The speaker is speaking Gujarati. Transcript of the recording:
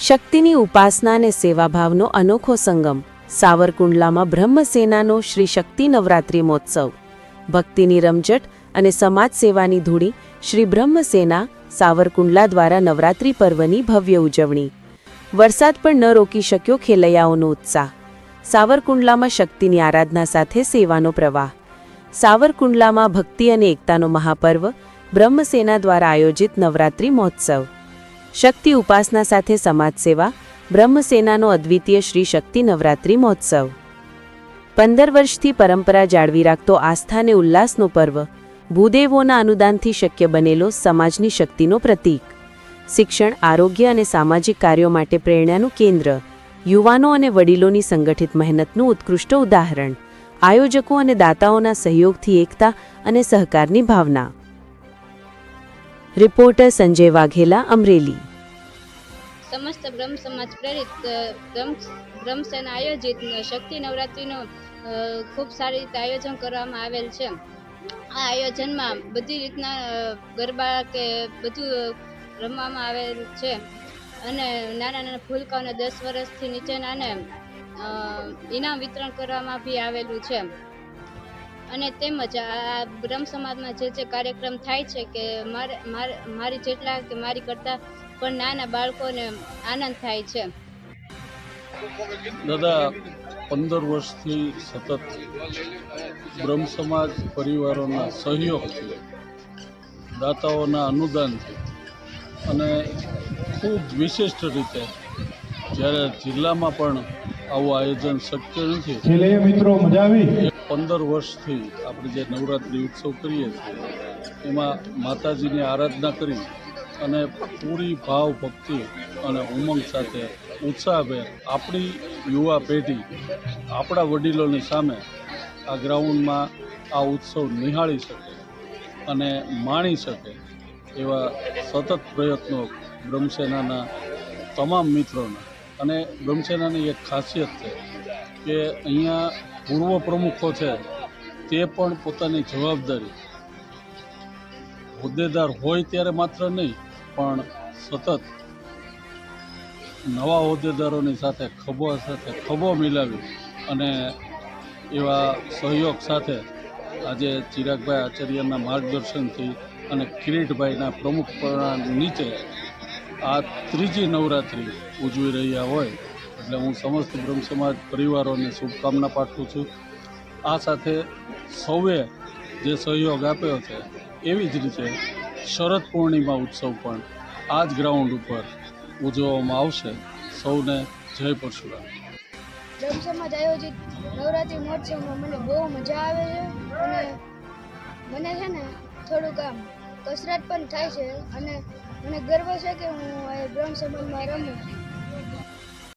શક્તિની ઉપાસના અને સેવાભાવનો અનોખો સંગમ. સાવરકુંડલામાં બ્રહ્મસેનાનો શ્રી શક્તિ નવરાત્રિ મહોત્સવ. ભક્તિની રમઝટ અને સમાજ સેવાની ધૂળી શ્રી બ્રહ્મસેના સાવરકુંડલા દ્વારા નવરાત્રિ પર્વની ભવ્ય ઉજવણી. વરસાદ પણ ન રોકી શક્યો ખેલૈયાઓનો ઉત્સાહ. સાવરકુંડલામાં શક્તિની આરાધના સાથે સેવાનો પ્રવાહ. સાવરકુંડલામાં ભક્તિ અને એકતાનો મહાપર્વ બ્રહ્મસેના દ્વારા આયોજિત નવરાત્રિ મહોત્સવ. શક્તિ ઉપાસના સાથે સમાજ સેવા, બ્રહ્મસેનાનો અદ્વિતીય શ્રી શક્તિ નવરાત્રિ મહોત્સવ. પંદર વર્ષથી પરંપરા જાળવી રાખતો આસ્થા અને ઉલ્લાસનો પર્વ, ભૂદેવોના અનુદાનથી શક્ય બનેલો સમાજની શક્તિનો પ્રતીક. શિક્ષણ, આરોગ્ય અને સામાજિક કાર્યો માટે પ્રેરણાનું કેન્દ્ર, યુવાનો અને વડીલોની સંગઠિત મહેનતનું ઉત્કૃષ્ટ ઉદાહરણ, આયોજકો અને દાતાઓના સહયોગથી એકતા અને સહકારની ભાવના. રિપોર્ટર સંજય વાઘેલા, અમરેલી. સમસ્ત બ્રહ્મ સમાજ પ્રેરિત બ્રહ્મસેના આયોજિત શક્તિ નવરાત્રિનું ખૂબ સારી રીતે આયોજન કરવામાં આવેલ છે. આ આયોજનમાં બધી રીતના ગરબા કે બધું રમવામાં આવેલ છે. અને નાના નાના ફૂલકાઓને દસ વર્ષથી નીચેનાને ઇનામ વિતરણ કરવામાં બી આવેલું છે. અને તેમજ આ બ્રહ્મ સમાજમાં જે જે કાર્યક્રમ થાય છે કે મારે મારે મારી જેટલા કે મારી કરતાં પણ નાના બાળકોને આનંદ થાય છે. દાદા પંદર વર્ષથી સતત બ્રહ્મ સમાજ પરિવારોના સહયોગથી દાતાઓના અનુદાનથી અને ખૂબ વિશિષ્ટ રીતે જ્યારે જિલ્લામાં પણ આવું આયોજન શક્ય નથી. મિત્રો મજા આવી? એ પંદર વર્ષથી આપણે જે નવરાત્રિ ઉત્સવ કરીએ છીએ, એમાં માતાજીની આરાધના કરી અને પૂરી ભાવ ભક્તિ અને ઉમંગ સાથે ઉત્સાહભેર આપણી યુવા પેઢી, આપણા વડીલોની સામે આ ગ્રાઉન્ડમાં આ ઉત્સવ નિહાળી શકે અને માણી શકે એવા સતત પ્રયત્નો બ્રહ્મસેનાના તમામ મિત્રોના. અને બ્રહ્મસેનાની એક ખાસિયત છે કે અહીંયા પૂર્વ પ્રમુખો છે, તે પણ પોતાની જવાબદારી. હોદ્દેદાર હોય ત્યારે માત્ર નહીં, પણ સતત નવા હોદ્દેદારોની સાથે ખભો સાથે ખભો મિલાવી અને એવા સહયોગ સાથે આજે ચિરાગભાઈ આચાર્યના માર્ગદર્શનથી અને કિરીટભાઈના પ્રમુખપણા નીચે આ ત્રીજી નવરાત્રિ ઉજવી રહ્યા હોય. એટલે હું સમસ્ત બ્રહ્મ સમાજ પરિવારોને શુભકામના પાઠવું છું. આ સાથે સૌએ જે સહયોગ આપ્યો છે, એવી જ રીતે શરદ પૂર્ણિમા ઉત્સવ પણ આ જ ગ્રાઉન્ડ ઉપર ઉજવવામાં આવશે. સૌને જય પરશુરામ. બ્રહ્મ સમાજ આયોજિત નવરાત્રિ મહોત્સવમાં મને બહુ મજા આવે છે અને મને છે ને થોડુંક આમ કસરત પણ થાય છે અને મને ગર્વ છે કે હું આ બ્રહ્મ સમાજમાં રમું. છું